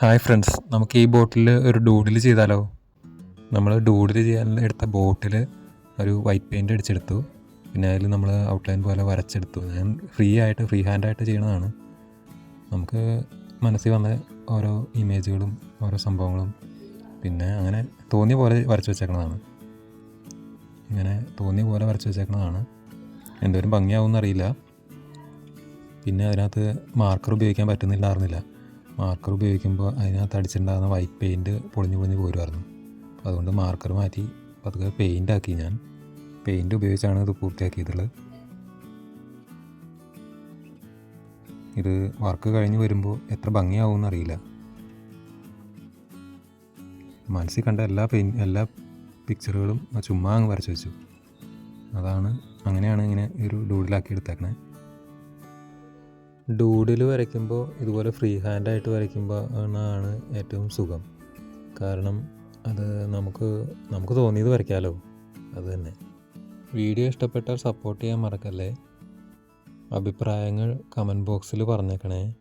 Hi friends നമുക്ക് ഈ ബോട്ടിൽ ഒരു ഡൂഡിൽ ചെയ്താലോ? നമ്മൾ ഡൂഡിൽ ചെയ്യാൻ എടുത്ത ബോട്ടിൽ ഒരു വൈറ്റ് പെയിന്റ് അടിച്ചെടുത്തു. പിന്നെ അതിൽ നമ്മൾ ഔട്ട്ലൈൻ പോലെ വരച്ചെടുത്തു. ഞാൻ ഫ്രീ ആയിട്ട് ഫ്രീ ഹാൻഡായിട്ട് ചെയ്യണതാണ്. നമുക്ക് മനസ്സിൽ വന്ന ഓരോ ഇമേജുകളും ഓരോ സംഭവങ്ങളും പിന്നെ അങ്ങനെ തോന്നിയ പോലെ വരച്ച് വെച്ചേക്കണതാണ്. ഇങ്ങനെ തോന്നിയ പോലെ വരച്ച് വെച്ചേക്കണതാണ്. എന്തോരം ഭംഗിയാവും എന്നറിയില്ല പിന്നെ അതിനകത്ത് മാർക്കർ ഉപയോഗിക്കാൻ പറ്റുന്നില്ലായിരുന്നില്ല. മാർക്കർ ഉപയോഗിക്കുമ്പോൾ അതിനകത്ത് അടിച്ചിട്ടുണ്ടാകുന്ന വൈറ്റ് പെയിന്റ് പൊളിഞ്ഞു പൊളിഞ്ഞ് പോരുമായിരുന്നു അതുകൊണ്ട് മാർക്കർ മാറ്റി പതുക്കെ പെയിന്റ് ആക്കി ഞാൻ. പെയിന്റ് ഉപയോഗിച്ചാണ് ഇത് പൂർത്തിയാക്കിയിട്ടുള്ളത്. ഇത് വർക്ക് കഴിഞ്ഞ് വരുമ്പോൾ എത്ര ഭംഗിയാവും എന്നറിയില്ല മനസ്സിൽ കണ്ട എല്ലാ പെയിൻ എല്ലാ പിക്ചറുകളും ചുമ്മാ അങ്ങ് വരച്ച് വെച്ചു. അതാണ് അങ്ങനെയാണ് ഇങ്ങനെ ഒരു ഡൂഡിലാക്കി എടുത്തേക്കണേ. ഡൂഡിൽ വരയ്ക്കുമ്പോൾ ഇതുപോലെ ഫ്രീ ഹാൻഡായിട്ട് വരയ്ക്കുമ്പോൾ ആണ് ഏറ്റവും സുഖം. കാരണം അത് നമുക്ക് നമുക്ക് തോന്നിയത് വരയ്ക്കാമല്ലോ അത് തന്നെ. വീഡിയോ ഇഷ്ടപ്പെട്ടാൽ സപ്പോർട്ട് ചെയ്യാൻ മറക്കല്ലേ? അഭിപ്രായങ്ങൾ കമന്റ് ബോക്സിൽ പറഞ്ഞേക്കണേ.